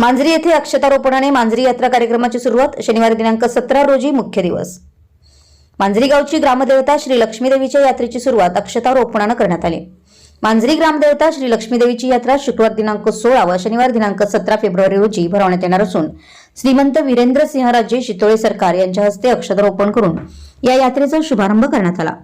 मांजरी येथे अक्षतारोपणाने मांजरी यात्रा कार्यक्रमाची सुरुवात शनिवार दिनांक सतरा रोजी मुख्य दिवस. मांजरी गावची ग्रामदेवता श्री लक्ष्मीदेवीच्या यात्रेची सुरुवात अक्षतारोपणानं करण्यात आली. मांजरी ग्रामदेवता श्री लक्ष्मीदेवीची यात्रा शुक्रवार दिनांक सोळा व शनिवार दिनांक सतरा फेब्रुवारी रोजी भरवण्यात येणार असून श्रीमंत वीरेंद्र सिंहराजे शितोळे सरकार यांच्या हस्ते अक्षतारोपण करून या यात्रेचा शुभारंभ करण्यात आला.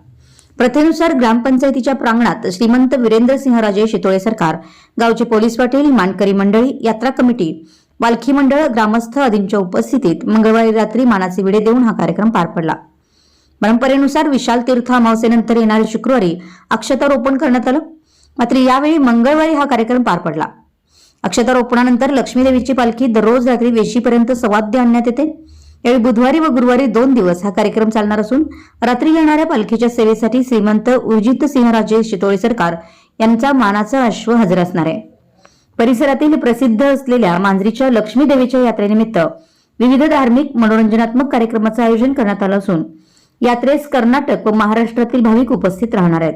प्रथेनुसार ग्रामपंचायतीच्या प्रांगणात श्रीमंत वीरेंद्र सिंहराजे शितोळे सरकार गावचे पोलीस पाटील मानकरी मंडळी यात्रा कमिटी पालखी मंडळ ग्रामस्थ आदींच्या उपस्थितीत मंगळवारी रात्री मानाचे विडे देऊन हा कार्यक्रम पार पडला. परंपरेनुसार विशाल तीर्थ अमावस्येनंतर येणाऱ्या शुक्रवारी अक्षतारोपण करण्यात आलं. मात्र यावेळी मंगळवारी हा कार्यक्रम पार पडला. अक्षतारोपणानंतर लक्ष्मीदेवीची पालखी दररोज रात्री वेशीपर्यंत सवाद्य आणण्यात येते. यावेळी बुधवारी व गुरुवारी दोन दिवस हा कार्यक्रम चालणार असून रात्री येणाऱ्या पालखीच्या सेवेसाठी श्रीमंत उर्जित सिंहराजे शितोळे सरकार यांचा मानाचा अश्व हजर असणार आहे. परिसरातील प्रसिद्ध असलेल्या मांजरीच्या लक्ष्मी देवीच्या यात्रेनिमित्त विविध धार्मिक मनोरंजनात्मक कार्यक्रमाचं आयोजन करण्यात आलं असून यात्रेस कर्नाटक व महाराष्ट्रातील भाविक उपस्थित राहणार आहेत.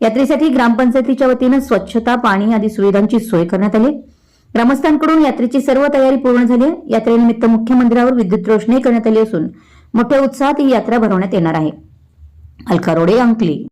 यात्रेसाठी ग्रामपंचायतीच्या वतीनं स्वच्छता पाणी आदी सुविधांची सोय करण्यात आली. ग्रामस्थांकडून यात्रेची सर्व तयारी पूर्ण झाली. आहे यात्रेनिमित्त मुख्य मंदिरावर विद्युत रोषणाई करण्यात आली असून मोठ्या उत्साहात ही यात्रा भरवण्यात येणार आहे. अलका रोडे अंकली.